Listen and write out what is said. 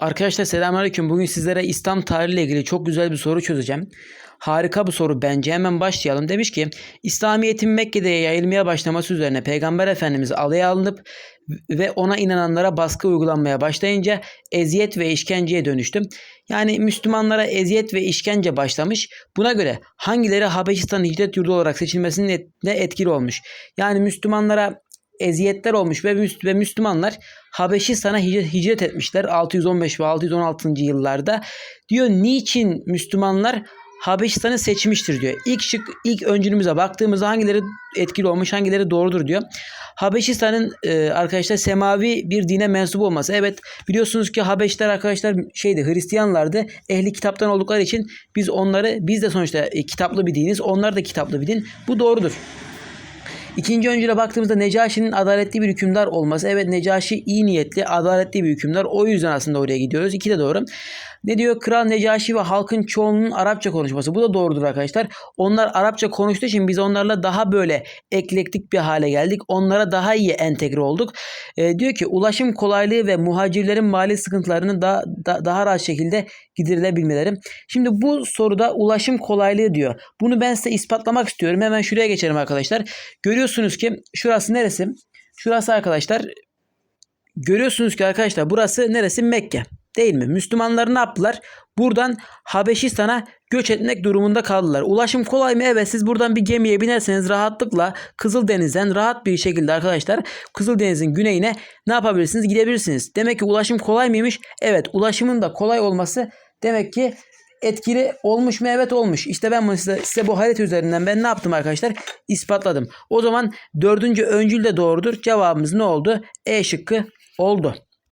Arkadaşlar selamünaleyküm. Bugün sizlere İslam tarihiyle ilgili çok güzel bir soru çözeceğim. Harika bir soru bence. Hemen başlayalım. Demiş ki İslamiyet'in Mekke'de yayılmaya başlaması üzerine Peygamber Efendimiz alaya alınıp ve ona inananlara baskı uygulanmaya başlayınca eziyet ve işkenceye dönüştü. Yani Müslümanlara eziyet ve işkence başlamış. Buna göre hangileri Habeşistan hicret yurdu olarak seçilmesine etkili olmuş? Yani Müslümanlara eziyetler olmuş ve, Müs- ve Müslümanlar Habeşistan'a hicret etmişler 615 ve 616. yıllarda. Diyor niçin Müslümanlar Habeşistan'ı seçmiştir diyor. İlk şık ilk öncülümüze baktığımızda hangileri etkili olmuş, hangileri doğrudur diyor. Habeşistan'ın e, arkadaşlar semavi bir dine mensup olması. Evet biliyorsunuz ki Habeşler arkadaşlar şeydi Hristiyanlardı. Ehli kitaptan oldukları için biz onları biz de sonuçta e, kitaplı bir diniz. Onlar da kitaplı bir din. Bu doğrudur. İkinci öncüle baktığımızda Necaşi'nin adaletli bir hükümdar olması. Evet Necaşi iyi niyetli, adaletli bir hükümdar. O yüzden aslında oraya gidiyoruz. İki de doğru. Ne diyor? Kral Necaşi ve halkın çoğunun Arapça konuşması. Bu da doğrudur arkadaşlar. Onlar Arapça konuştuğu için biz onlarla daha böyle eklektik bir hale geldik. Onlara daha iyi entegre olduk. Ee, diyor ki ulaşım kolaylığı ve muhacirlerin mali sıkıntılarını da, da- daha rahat şekilde giderilebilmeleri. Şimdi bu soruda ulaşım kolaylığı diyor. Bunu ben size ispatlamak istiyorum. Hemen şuraya geçelim arkadaşlar. Görüyorsunuz ki şurası neresi? Şurası arkadaşlar görüyorsunuz ki arkadaşlar burası neresi? Mekke. Değil mi? Müslümanlar ne yaptılar? Buradan Habeşistan'a göç etmek durumunda kaldılar. Ulaşım kolay mı? Evet siz buradan bir gemiye binerseniz rahatlıkla Kızıldeniz'den rahat bir şekilde arkadaşlar Kızıldeniz'in güneyine ne yapabilirsiniz? Gidebilirsiniz. Demek ki ulaşım kolay mıymış? Evet ulaşımın da kolay olması demek ki etkili olmuş mu? Evet olmuş. İşte ben bunu size, size bu harita üzerinden ben ne yaptım arkadaşlar? İspatladım. O zaman dördüncü öncül de doğrudur. Cevabımız ne oldu? E şıkkı oldu.